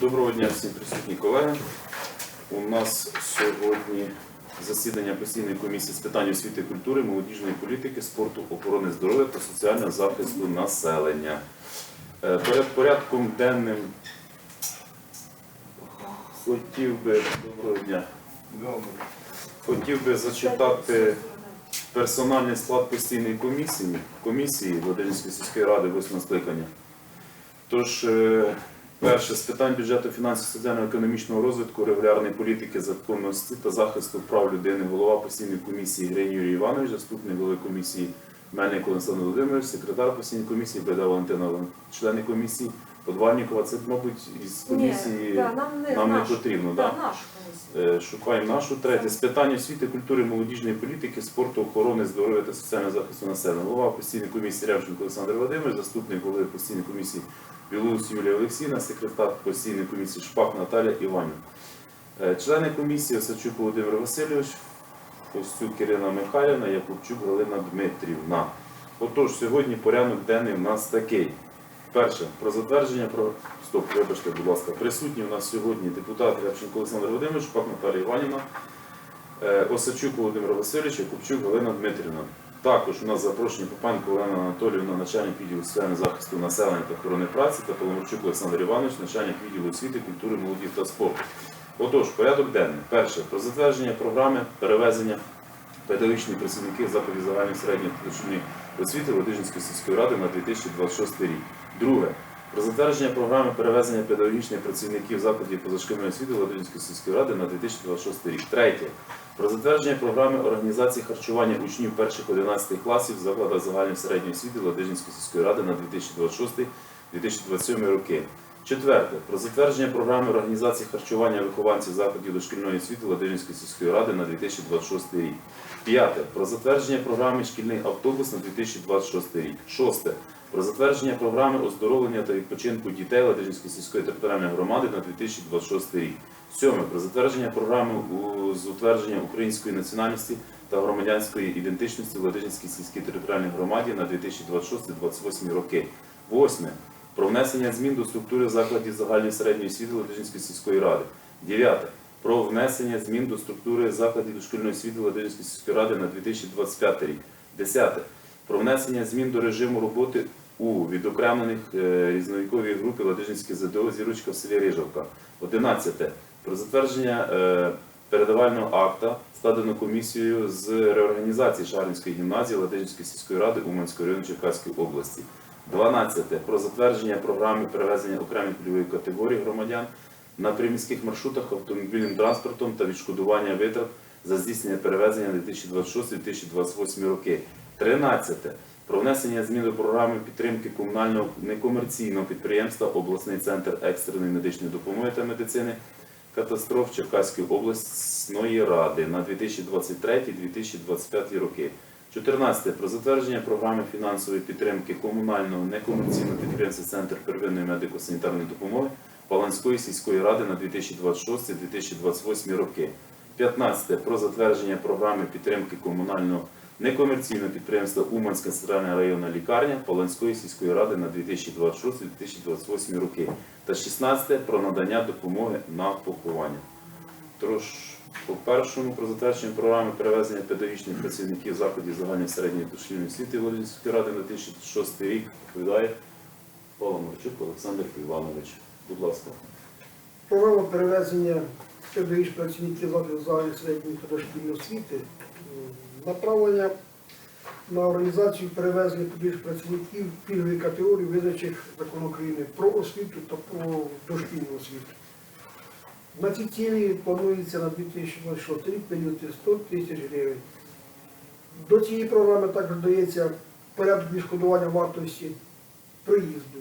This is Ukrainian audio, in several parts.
Доброго дня всім присутні колеги. У нас сьогодні засідання постійної комісії з питань освіти, культури, молодіжної політики, спорту, охорони здоров'я та соціального захисту населення. Е, Перед порядком денним хотів би доброго дня. Хотів би зачитати персональний склад постійної комісії, комісії Владимирської сільської ради 8 скликання. Тож, е, перше, з питань бюджету, фінансів, соціально-економічного розвитку, регулярної політики, законності та захисту прав людини, голова постійної комісії Грень Юрій Іванович, заступник голови комісії Мельник Олександр Володимирович, секретар постійної комісії Беда Валентина члени комісії Подвальникова. Це, мабуть, із комісії Ні, да, нам не, нам не нашу. потрібно. Да, нашу. Е, Шукаємо нашу третє. З питань освіти, культури, молодіжної політики, спорту, охорони, здоров'я та соціального захисту населення. Голова постійної комісії Рявченко Олександр Володимирович, заступник голови постійної комісії Білоус Юлія Олексійна, секретар постійної комісії Шпак Наталя Іванівна. Е, Члени комісії Осадчук Володимир Васильович, Костюк Ірина Михайлівна, Якубчук Галина Дмитрівна. Отож, сьогодні порядок денний у нас такий. Перше, про затвердження про стоп, вибачте, будь ласка, присутні у нас сьогодні депутат Рябченко Олександр Володимирович, Пак Наталія Іванівна, е, Осадчук Володимир Васильович, Якубчук Галина Дмитрівна. Також у нас запрошені Попанько Олена Анатоліївна, начальник відділу соціального захисту населення та охорони праці та Паламарчук Олександр Іванович, начальник відділу освіти, культури, молоді та спорту. Отож, порядок денний. Перше, про затвердження програми перевезення педагогічних працівників закладів загальної середньої освіти Володижинської сільської ради на 2026 рік. Друге. Про затвердження програми перевезення педагогічних працівників закладів позашкільної освіти Ладижинської сільської ради на 2026 рік. Третє. Про затвердження програми організації харчування учнів перших 11 класів в загальної середньої освіти Ладижинської сільської ради на 2026-2027 роки. Четверте. Про затвердження програми організації харчування вихованців закладів дошкільної освіти Ладижинської сільської ради на 2026 рік. П'яте. Про затвердження програми Шкільний автобус на 2026 рік. Шосте. Про затвердження програми оздоровлення та відпочинку дітей Ладижинської сільської територіальної громади на 2026 рік. Сьоме. Про затвердження програми з утвердження української національності та громадянської ідентичності в Ладижинській сільській територіальній громаді на 2026-2028 роки. Восьме. Про внесення змін до структури закладів загальної середньої освіти Ладижинської сільської ради. Дев'яте. Про внесення змін до структури закладів дошкільної освіти Ладижинської сільської ради на 2025 рік. Десяте. Про внесення змін до режиму роботи у відокремлених е, різновіковій групі Ладижинське ЗДО Зірочка в селі Рижовка. Одинадцяте. Про затвердження е, передавального акта, складено комісією з реорганізації Шаринської гімназії Ладижинської сільської ради Уманського району Черкаської області. 12. Про затвердження програми перевезення окремих пільгових категорій громадян на приміських маршрутах автомобільним транспортом та відшкодування витрат за здійснення перевезення на 2026-2028 роки. 13. Про внесення змін до програми підтримки комунального некомерційного підприємства Обласний центр екстреної медичної допомоги та медицини катастроф Черкаської обласної ради на 2023-2025 роки. 14. Про затвердження програми фінансової підтримки комунального некомерційного підприємства Центр первинної медико-санітарної допомоги Паланської сільської ради на 2026-2028 роки. 15. Про затвердження програми підтримки комунального некомерційного підприємства Уманська центральна районна лікарня Паланської сільської ради на 2026-2028 роки. Та 16. Про надання допомоги на поховання. Тож, по першому про затвердження програми перевезення педагогічних працівників закладів загальної середньої дошкільної освіти Володимирської ради на 2006 рік відповідає Павло Марчук Олександр Іванович. Будь ласка. Програма перевезення педагогічних працівників закладів загальної середньої дошкільної освіти направлення на організацію перевезення педагогічних працівників пільгової категорії, визначених законом України про освіту та про дошкільну освіту. На ці цілі планується на 2026 рік виділити 100 тисяч гривень. До цієї програми також дається порядок відшкодування вартості приїзду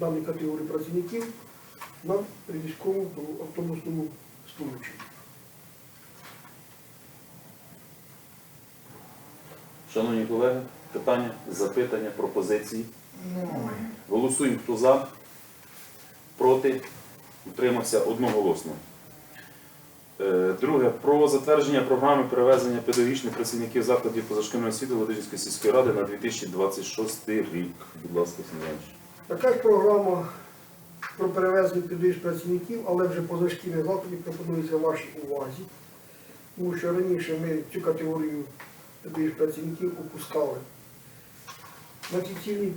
даної категорії працівників на військовому автобусному сполученні. Шановні колеги, питання, запитання, пропозиції. Голосуємо, хто за, проти, утримався одноголосно. Е, Друге, про затвердження програми перевезення педагогічних працівників закладів позашкільної освіти Ладижинської сільської ради на 2026 рік. Будь ласка, Сергій Така ж програма про перевезення педагогічних працівників, але вже позашкільних закладів пропонується вашій увазі. Тому що раніше ми цю категорію педагогічних працівників опускали. На ці цілі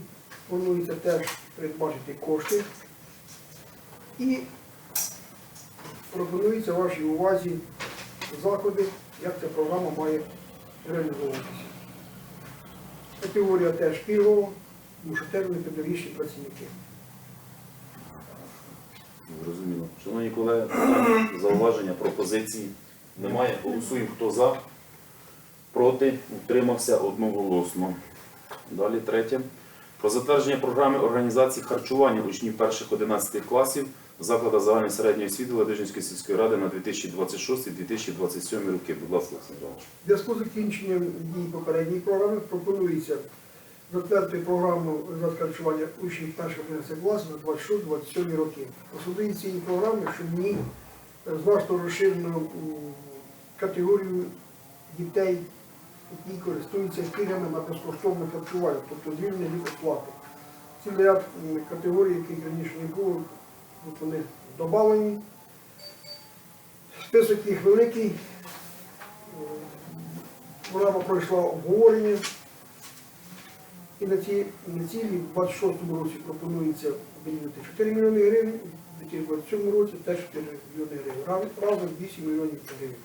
планується теж передбачити кошти. І пропонується вашій увазі заходи, як ця програма має реалізовуватися. Категорія теж пільгова, тому педагогічні працівники. Зрозуміло. Шановні колеги, зауваження, пропозиції немає. Голосуємо, хто за, проти, утримався одноголосно. Далі третє. Про затвердження програми організації харчування учнів перших 11 класів закладу загальної середньої освіти Ладижинської сільської ради на 2026-2027 роки. Будь ласка, Олександр. В зв'язку з закінченням дії попередньої програми пропонується затвердити програму харчування учнів перших 11 класів на 26-27 роки. Особливість цієї програми, що в ній е, значно розширено категорію дітей, які користуються пільгами на безкоштовне харчування, тобто звільнення від оплати. Цілий ряд категорій, яких раніше не було, от вони додавлені. Список їх великий. Програма пройшла обговорення. І на ці на цілі в 26-му році пропонується виділити 4 мільйони гривень, в 2027 році теж 4 мільйони гривень. Разом 8 мільйонів гривень.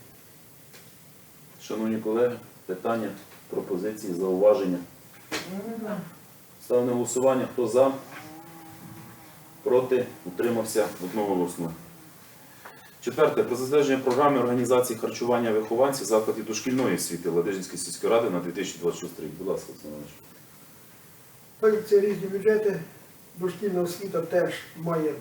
Шановні колеги, питання, пропозиції, зауваження. Ставлю на голосування. Хто за? Проти? Утримався одноголосно. Четверте. Про затвердження програми організації харчування вихованців закладів дошкільної освіти Ладижинської сільської ради на 2026 рік. Будь ласка, Олександр Так як це різні бюджети, дошкільна освіта теж має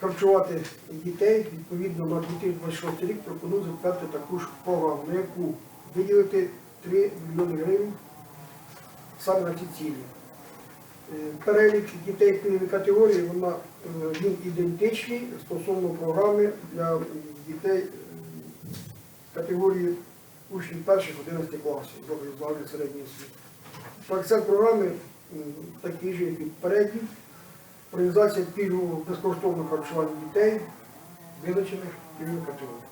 харчувати дітей. Відповідно, на 2026 рік пропоную затвердити таку ж програму, на яку виділити 3 мільйони гривень саме на ці цілі. Е, Перелік дітей пільгової категорії вона, е, він ідентичний стосовно програми для дітей е, категорії учнів перших 11 класів загальної середньої освіти. Акцент програми м, такий же, як і попередній. Організація пільгового безкоштовного харчування дітей, визначених пільгових категорій.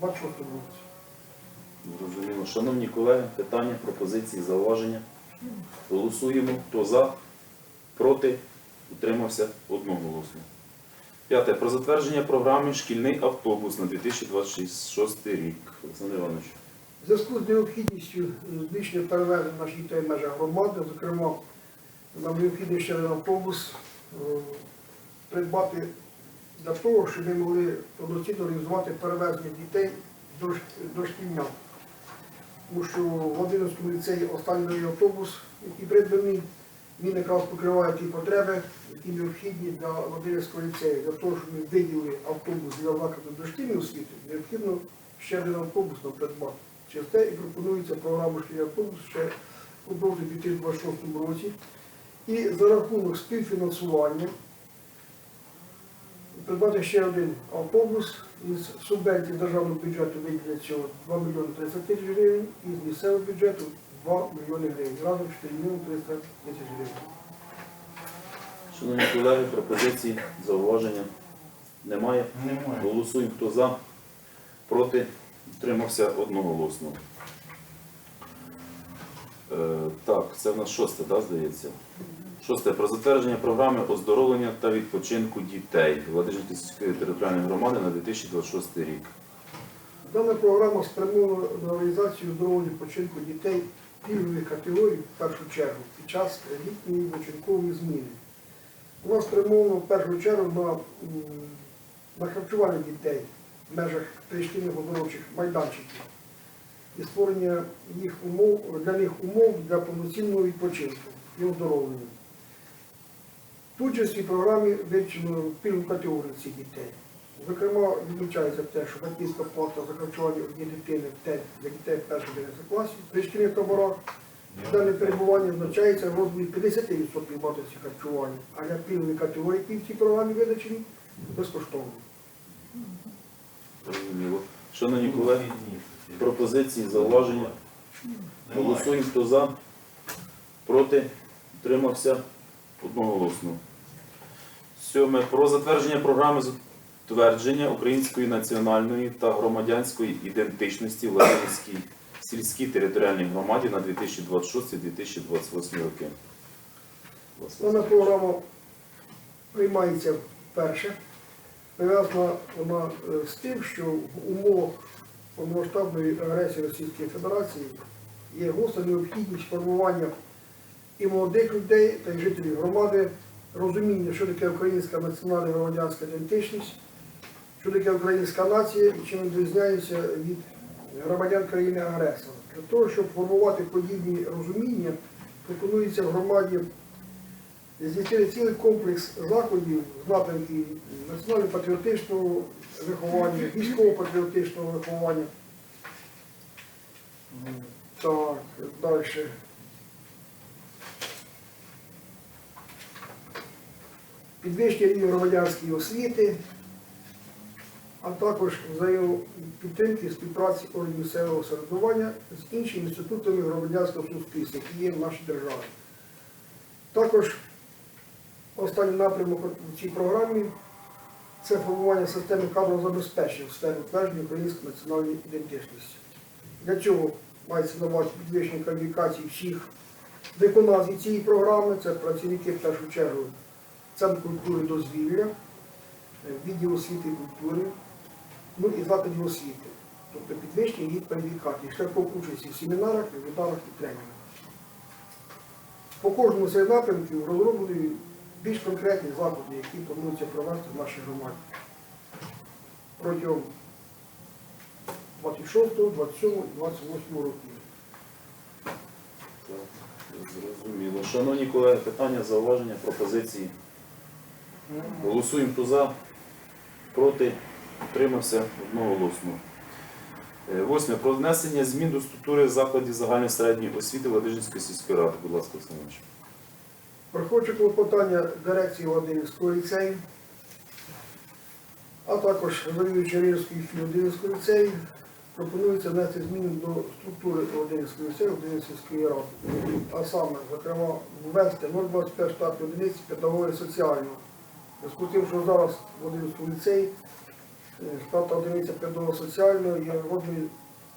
26 році. Зрозуміло. Шановні колеги, питання, пропозиції, зауваження. Голосуємо. Хто за? Проти? Утримався одноголосно. П'яте. Про затвердження програми Шкільний автобус на 2026 рік. Олександр Іванович. В зв'язку з необхідністю збільшення перевезень наших дітей в межах громади, зокрема, нам необхідно ще один автобус е, придбати для того, щоб ми могли повноцінно організувати перевезення дітей до, ш- до шкільнян. Тому що в Владимирському ліцеї останній автобус, який придбаний, він якраз покриває ті потреби, які необхідні для Владимирського ліцею. Для того, щоб ми виділили автобус для закладу дошкільної освіти, необхідно ще один автобус нам придбати. Через те і пропонується програма шкільний автобус ще продовжити у 2026 році. І за рахунок співфінансування придбати ще один автобус із субвенції державного бюджету виділять цього 2 мільйони 30 тисяч гривень, і з місцевого бюджету 2 мільйони гривень. Разом 4 мільйони 300 тисяч гривень. Шановні колеги, пропозиції, зауваження немає. Немає. Голосуємо. Хто за? Проти? Утримався одноголосно. Е, так, це в нас шосте, так, здається? Шосте. Про затвердження програми оздоровлення та відпочинку дітей Владимирської сільської територіальної громади на 2026 рік. Дана програма спрямована на реалізацію здорового відпочинку дітей пільгових категорій в першу чергу під час літньої відпочинкової зміни. Вона спрямована в першу чергу на, на харчування дітей в межах пришкільних оздоровчих майданчиків і створення їх умов, для них умов для повноцінного відпочинку і оздоровлення. Тут же в цій програмі вивчено пільгову категорію цих дітей. Зокрема, відмічається те, що батьківська плата за харчування однієї дитини в день для дітей перших 11 класів при шкільних таборах. Дане перебування означається в розмірі 50% вартості харчування, а для пільгової категорії, які в цій програмі видачені, безкоштовно. Зрозуміло. Шановні колеги, пропозиції, зауваження. Голосуємо. Хто за? Проти? Утримався одноголосно. Сьоме. Про затвердження програми затвердження української національної та громадянської ідентичності в Владимирській сільській територіальній громаді на 2026-2028 роки. Дана програма приймається вперше. Пов'язана вона е, з тим, що в умовах повномасштабної агресії Російської Федерації є гостра необхідність формування і молодих людей та й жителів громади розуміння, що таке українська національна громадянська ідентичність, що таке українська нація і чим відрізняється від громадян країни-агресора. Для того, щоб формувати подібні розуміння, пропонується в громаді здійснити цілий комплекс заходів з напрямків національно-патріотичного виховання, військово-патріотичного виховання. Так, далі. Підвищення рівня громадянської освіти, а також взаємопідтримки співпраці органів місцевого самоврядування з іншими інститутами громадянського суспільства, які є в нашій державі. Також останній напрямок у цій програмі це формування системи кадрового забезпечення в сфері утвердження української національної ідентичності. Для цього мається на увазі підвищення кваліфікації всіх виконавців цієї програми, це працівники в першу чергу Центр культури дозвілля, е, відділ освіти і культури, ну і закладів освіти. Тобто підвищення їх кваліфікації, шляхом участі в семінарах, вебінарах і тренінгах. По кожному з напрямків розроблені більш конкретні заходи, які плануються провести в нашій громаді протягом 26, 27 і 28 років. Зрозуміло. Шановні колеги, питання, зауваження, пропозиції. Голосуємо хто за, проти, утримався одноголосно. Е, Восьме. Про внесення змін до структури закладів загальної середньої освіти Ладижинської сільської ради. Будь ласка, Олександр Іванович. Проходжу клопотання дирекції Владимирського ліцею, а також завідувача Рівської філії Владимирського ліцею. Пропонується внести зміни до структури Володимирського ліцею Володимирської ради. А саме, зокрема, ввести 0,25 штатної одиниці педагоги соціального. Зв'язку з що зараз в Володимирському ліцеї е, штатна одиниця педагога соціального є в розмірі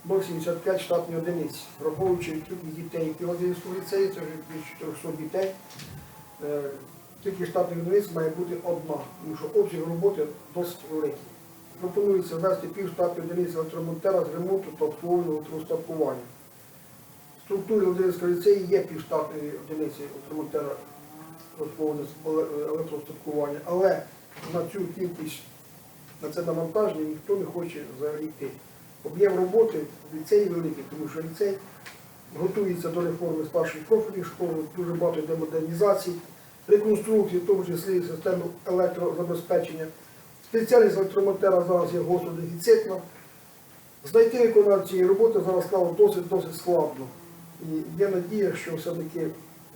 0,75 штатної одиниці, враховуючи кількість дітей, які Володимирському ліцеї, це вже більше 400 дітей. Е, Тільки штатних одиниць має бути одна, тому що обсяг роботи досить великий. Пропонується ввести півштатної одиниці електромонтера з ремонту та обслуговування електроустаткування. В структурі Володимирського ліцею є півштатної одиниці електромонтера обслуговування електроустаткування, але на цю кількість, на це навантаження ніхто не хоче взагалі йти. Об'єм роботи в ліцеї великий, тому що ліцей готується до реформи старшої профільної школи, дуже багато йде модернізацій, реконструкції, в тому числі системи електрозабезпечення. Спеціальність електромонтера зараз є гостро дефіцитна. Знайти виконавця цієї роботи зараз стало досить досить складно. І є надія, що все-таки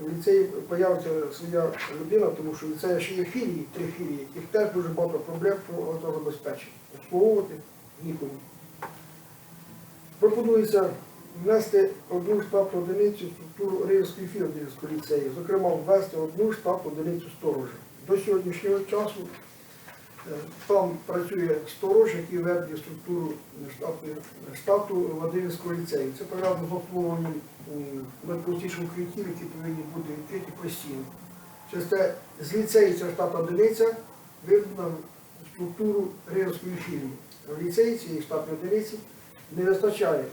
в ліцеї появиться своя людина, тому що в ліцеї ще є філії, три філії, яких теж дуже багато проблем по забезпечення. Обслуговувати нікому. Пропонується внести одну штатну одиницю в структуру Рівської філії ліцею, зокрема ввести одну штатну одиницю сторожа. До сьогоднішнього часу там працює сторож, який веде структуру штату Владимирського ліцею. Це пов'язано з обслуговуванням найпростіших укриттів, які повинні бути відкриті постійно. Через це з ліцею ця штатна одиниця виведена в структуру Рівської філії. В ліцеї цієї штатної одиниці не вистачає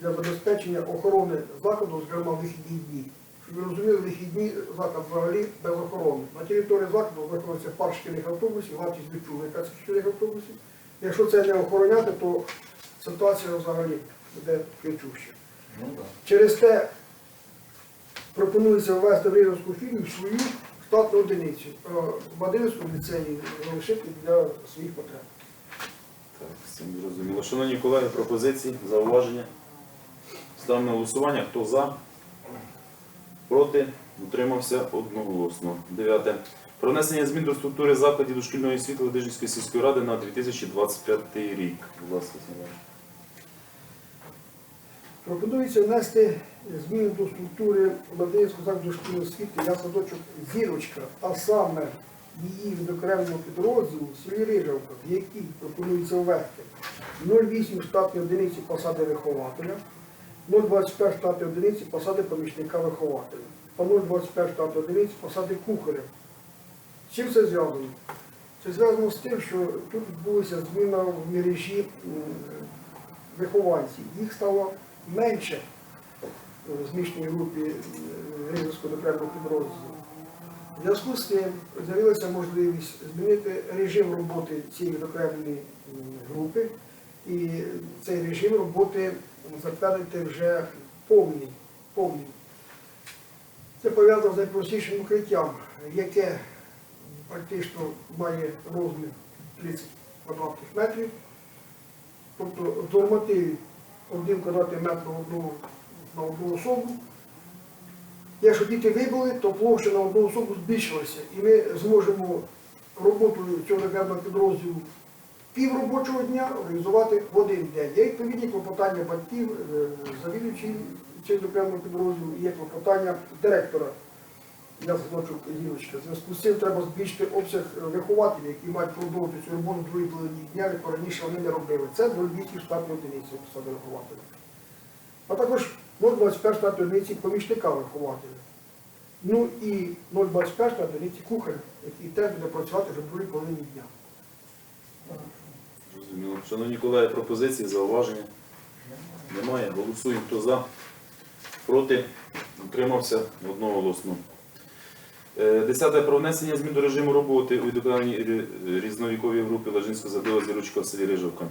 для забезпечення охорони закладу, зокрема вихідні дні. Щоб ви розуміли, вихідні заклад взагалі без охорони. На території закладу знаходиться парк шкільних автобусів, вартість відчули, яка це шкільних автобусів. Якщо це не охороняти, то ситуація взагалі буде кричуща. Через те пропонується ввести в Рівненську фільму свою штатну одиницю, а в Адинському ліцеї залишити для своїх потреб. Так, всім зрозуміло. Шановні колеги, пропозиції, зауваження. Ставимо на голосування. Хто за? Проти? Утримався одноголосно. Дев'яте. Про внесення змін до структури закладів дошкільної освіти Ладижинської сільської ради на 2025 рік. Будь ласка, Олександр. Пропонується внести зміни до структури Ладинського закладу шкільної освіти я садочок зірочка, а саме її відокремленого підрозділу в Рижавка, в якій пропонується ввести 0,8 штатної одиниці посади вихователя, 0,25 штатної одиниці посади помічника вихователя та 0,25 штатної одиниці посади кухаря. З чим це зв'язано? Це зв'язано з тим, що тут відбулася зміна в мережі вихованців. Їх стало менше в змішній групі Ризовського окремого підрозділу. В зв'язку з тим з'явилася можливість змінити режим роботи цієї окремої групи і цей режим роботи затвердити вже повний. повний. Це пов'язано з найпростішим укриттям, яке практично має розмір 30 квадратних метрів. Тобто в нормативі 1 квадратний метр на одну особу. Якщо діти вибули, то площа на одну особу збільшилася. І ми зможемо роботу цього регіонального підрозділу пів робочого дня організувати в один день. Є відповідні клопотання батьків, е, завідувачів цього окремого підрозділу, і є клопотання директора я Гіночка. В зв'язку з цим треба збільшити обсяг вихователів, які мають продовжити цю роботу в другій половині дня, як раніше вони не робили. Це 0,200 штатної одиниці посади вихователя. А також 0,25 штатної одиниці помічника вихователя. Ну і 0,25 штатної одиниці кухаря, який теж буде працювати вже в другій половині дня. Зрозуміло. Шановні колеги, пропозиції, зауваження? Немає. Голосуємо. Хто за? Проти? Утримався одноголосно. Е, Десяте про внесення змін до режиму роботи у відокремленій різновіковій групі Лажинського забила зірочка в селі Рижовка.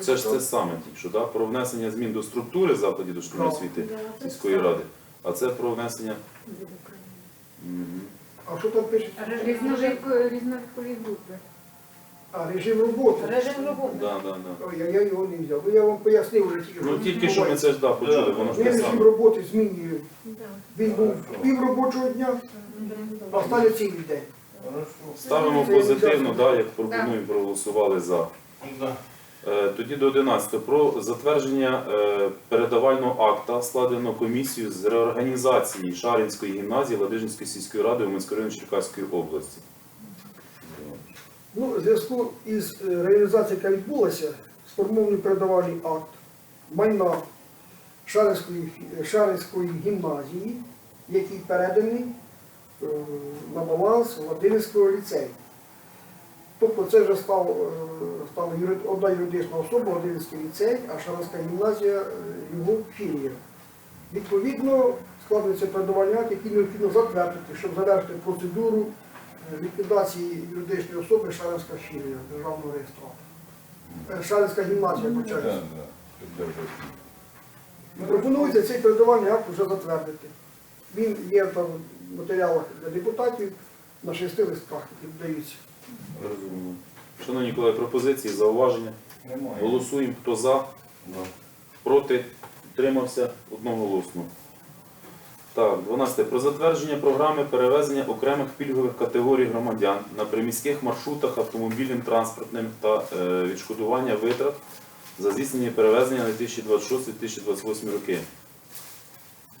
Це ж це саме тільки да? про внесення змін до структури закладів дошкільної освіти сільської ради. А це про внесення. Мгм. А що там пишеться? Різновікові групи. А, режим роботи. Режим роботи. Да, да, да. Ой, я, я його не взяв. бо Я вам пояснив вже тільки. Ну тільки що ми це ж да, почули, воно ж Ми те режим саме. роботи змінює. Він був пів робочого дня, а стане цілий день. Ставимо позитивно, да, як пропоную, проголосували за. Е, Тоді до 11. Про затвердження е, передавального акта складено комісію з реорганізації Шаринської гімназії Ладижинської сільської ради Уманського району Черкаської області. Ну, в зв'язку із е, реалізацією, яка відбулася, сформований передавальний акт майна Шаринської, Шаринської гімназії, який переданий е, на баланс Ладинського ліцею. Тобто це вже став, е, стала юри- одна юридична особа, Ладинський ліцей, а Шаринська гімназія е, його філія. Відповідно, складується передавальний акт, який необхідно затвердити, щоб завершити процедуру е, ліквідації юридичної особи Шаринська філія державного реєстратора. Е, Шаринська гімназія, почається. Пропонується цей передавальний акт вже затвердити. Він є там в матеріалах для депутатів на шести листках, які даються. Розуміло. Шановні колеги, пропозиції, зауваження. Немає. Голосуємо, хто за, проти, утримався одноголосно. Так, 12. Про затвердження програми перевезення окремих пільгових категорій громадян на приміських маршрутах автомобільним транспортним та е, відшкодування витрат за здійснення перевезення на 2026-2028 роки.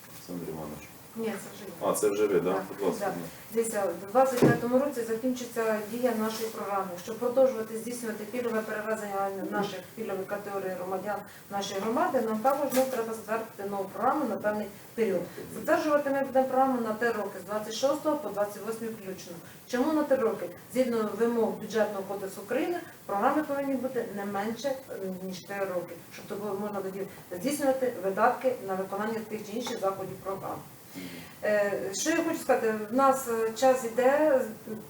Олександр Іванович. Ні, це вже. А, це вже ви, так? Будь ласка. Дивіться, у 2025 році закінчиться дія нашої програми. Щоб продовжувати здійснювати пільгове перевезення наших пільгових категорій громадян нашої громади, нам також ну, треба затвердити нову програму на певний період. Затверджувати ми будемо програму на три роки, з 26 по 28 включно. Чому на три роки? Згідно вимог бюджетного кодексу України, програми повинні бути не менше ніж 3 роки, щоб можна тоді здійснювати видатки на виконання тих чи інших заходів програм. Е, Що я хочу сказати, в нас е, час іде,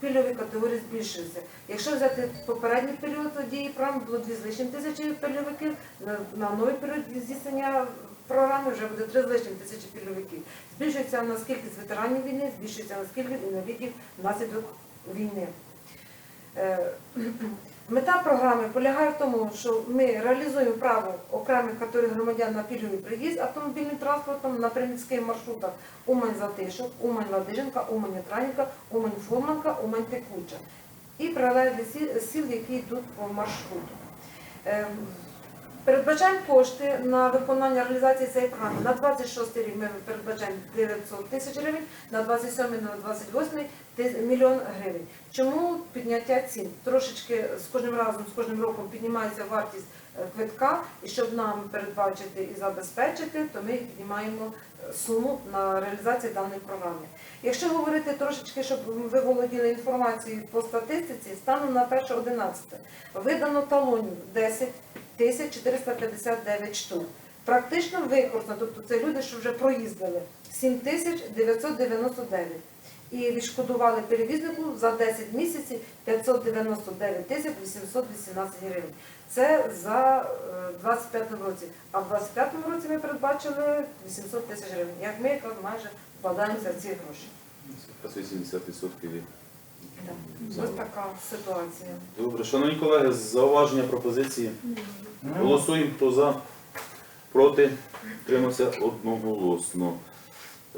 пільгові категорії збільшуються. Якщо взяти попередній період дії програми, було 2 з лишнім тисячі пільговиків, на, новий період здійснення програми вже буде 3 з лишнім тисячі пільговиків. Збільшується на кількість ветеранів війни, збільшується на кількість інвалідів внаслідок війни. Е, Мета програми полягає в тому, що ми реалізуємо право окремих категорій громадян на пільговий приїзд автомобільним транспортом на приміських маршрутах Умань-Затишок, Умань-Ладиженка, Умань-Транівка, Умань-Фурманка, Передбачаємо кошти на виконання реалізації цієї програми. На 26 рік ми передбачаємо 900 тисяч гривень, на 27 на 28 ти- мільйон гривень. Чому підняття цін? Трошечки з кожним разом, з кожним роком піднімається вартість е, квитка, і щоб нам передбачити і забезпечити, то ми піднімаємо е, суму на реалізацію даної програми. Якщо говорити трошечки, щоб ви володіли інформацією по статистиці, станом на 1.11 видано талонів 10 тисяч 459 штук. Практично використано, тобто це люди, що вже проїздили 7 тисяч 999. І відшкодували перевізнику за 10 місяців 599 тисяч 818 гривень. Це за е, 25 році. А в 25 році ми передбачили 800 тисяч гривень. Як ми якраз майже вкладаємося в ці гроші. Це 80% від. Ось така ситуація. Добре, шановні колеги, зауваження пропозиції. Голосуємо, хто за, проти, тримався одноголосно.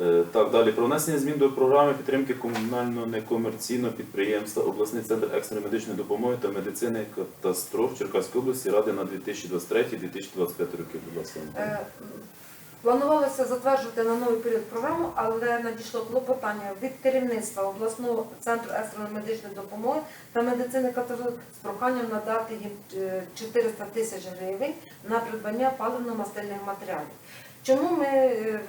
Е, Так, далі про внесення змін до програми підтримки комунального некомерційного підприємства обласний центр екстреної медичної допомоги та медицини катастроф Черкаської області ради на 2023-2025 роки. Будь ласка. Е, Планувалося затверджувати на новий період програму, але надійшло клопотання від керівництва обласного центру екстреної медичної допомоги та медицини катастроф з проханням надати їм е, 400 тисяч гривень на придбання паливно-мастильних матеріалів. Чому ми е,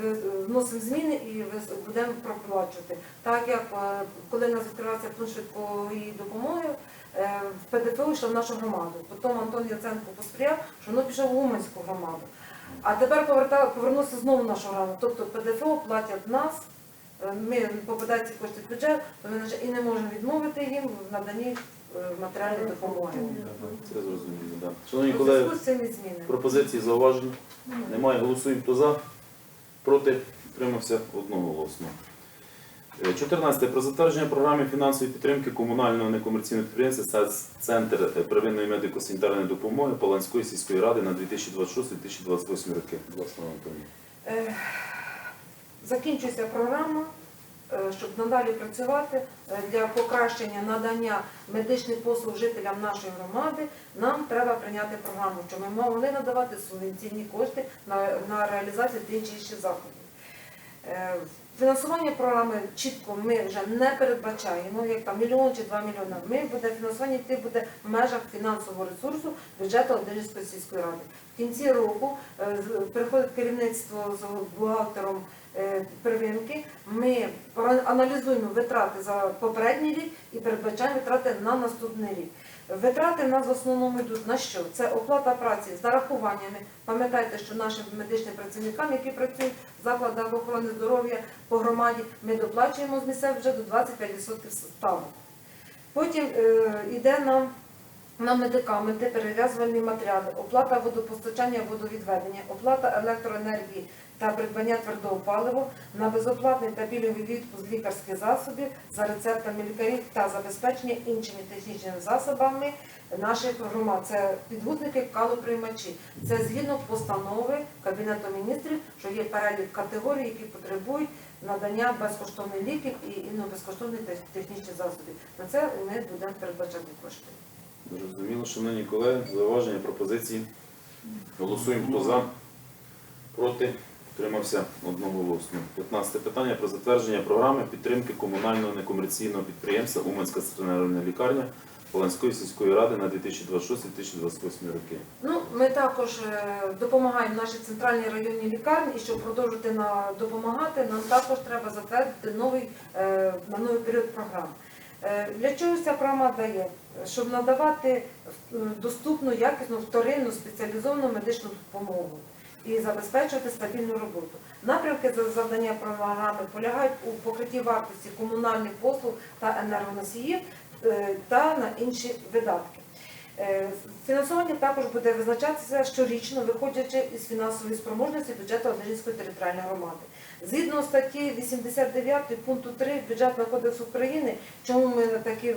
вносимо зміни і будемо проплачувати? Так як е, коли нас відкривався пункт швидкої допомоги, е, в ПДФО йшло в нашу громаду. Потім Антон Яценко посприяв, що воно пішло в Уманську громаду. А тепер повернувся знову в нашу громаду. Тобто ПДФО платять нас, е, ми попадають ці кошти в бюджет, то ми і не можемо відмовити їм в наданні е, матеріальної допомоги. Це зрозуміло, так. Шановні У колеги, зв'язку з цими змінами. пропозиції, зауважень? Немає. Голосуємо, хто за, проти, тримався одноголосно. Е, 14. Про затвердження програми фінансової підтримки комунального некомерційного підприємства «САЦ- Центр е, первинної медико-санітарної допомоги Паланської сільської ради на 2026-2028 роки. Будь ласка, Антоні. Е, Закінчується програма, е, щоб надалі працювати е, для покращення надання медичних послуг жителям нашої громади. Нам треба прийняти програму, щоб ми могли надавати субвенційні кошти на, на реалізацію тих чи інших заходів. Фінансування програми чітко ми вже не передбачаємо, як там мільйон чи два мільйони. Ми буде фінансування йти буде в межах фінансового ресурсу бюджету Одинської сільської ради. В кінці року е, приходить керівництво з бухгалтером е, первинки. Ми аналізуємо витрати за попередній рік і передбачаємо витрати на наступний рік. Витрати в нас в основному йдуть на що? Це оплата праці з нарахуваннями. Пам'ятайте, що нашим медичним працівникам, які працюють в закладах охорони здоров'я по громаді, ми доплачуємо з місцевого бюджету 25% ставок. Потім е, йде нам на медикаменти, перев'язувальні матеріали, оплата водопостачання, водовідведення, оплата електроенергії та придбання твердого палива на безоплатний та пільговий відпуск лікарських засобів за рецептами лікарів та забезпечення іншими технічними засобами наших громад. Це підгузники, калоприймачі. Це згідно постанови Кабінету міністрів, що є перелік категорій, які потребують надання безкоштовних ліків і безкоштовних технічних засобів. На це ми будемо передбачати кошти. Зрозуміло, шановні колеги, зауваження, пропозиції. Голосуємо, хто за, проти, утримався одноголосно. 15 питання про затвердження програми підтримки комунального некомерційного підприємства Уманська стаціонарна лікарня Поланської сільської ради на 2026-2028 роки. Ну, ми також е, допомагаємо нашій центральній районній лікарні, і щоб продовжити на допомагати, нам також треба затвердити новий е, на новий період програм. Е, Для чого ця програма дає? Щоб надавати доступну, якісну, вторинну, спеціалізовану медичну допомогу і забезпечувати стабільну роботу. Напрямки за завдання програми полягають у покритті вартості комунальних послуг та енергоносіїв е, та на інші видатки. Е, Фінансування також буде визначатися щорічно, виходячи із фінансової спроможності бюджету Одержинської територіальної громади. Згідно статті 89 пункту 3 Бюджетного кодексу України, чому ми такі е,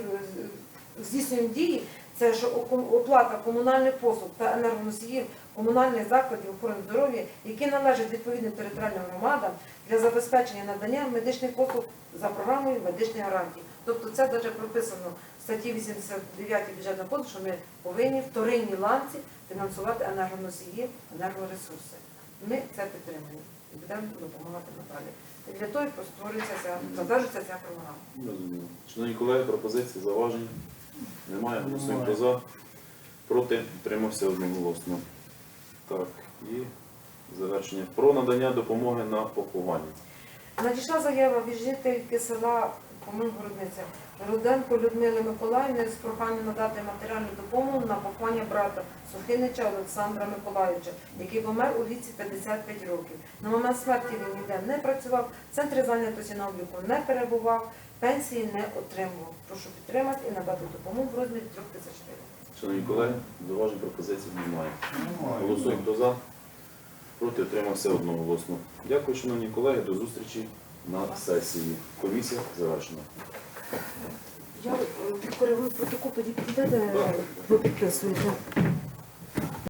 здійснюємо дії, це оку- оплата комунальних послуг та енергоносіїв комунальних закладів охорони здоров'я, які належать відповідним територіальним громадам для забезпечення надання медичних послуг за програмою медичних гарантій. Тобто це навіть прописано в статті 89 бюджетного кодексу, що ми повинні в вторинній ланці фінансувати енергоносії, енергоресурси. Ми це підтримуємо і будемо допомагати надалі. І для того створюється ця, ця програма. Шановні колеги, пропозиції, зауваження? Немає. Голосуємо Немає. хто за. Проти утримався одноголосно. Так, і завершення. Про надання допомоги на поховання. Надійшла заява від жительки села Комин-Городниця Руденко Людмили Миколаївни з проханням надати матеріальну допомогу на поховання брата Сухинича Олександра Миколаївича, який помер у віці 55 років. На момент смерті він ніде не працював, в центрі зайнятості на обліку не перебував, пенсії не отримував. Прошу підтримати і надати допомогу в розмірі 3 тисяч гривень. Шановні колеги, зауважень пропозицій немає. Голосуємо хто за. Проти утримався одноголосно. Дякую, шановні колеги. До зустрічі на сесії. Комісія завершена. Я коригую протокол, тоді підійдете, ви підписуєте.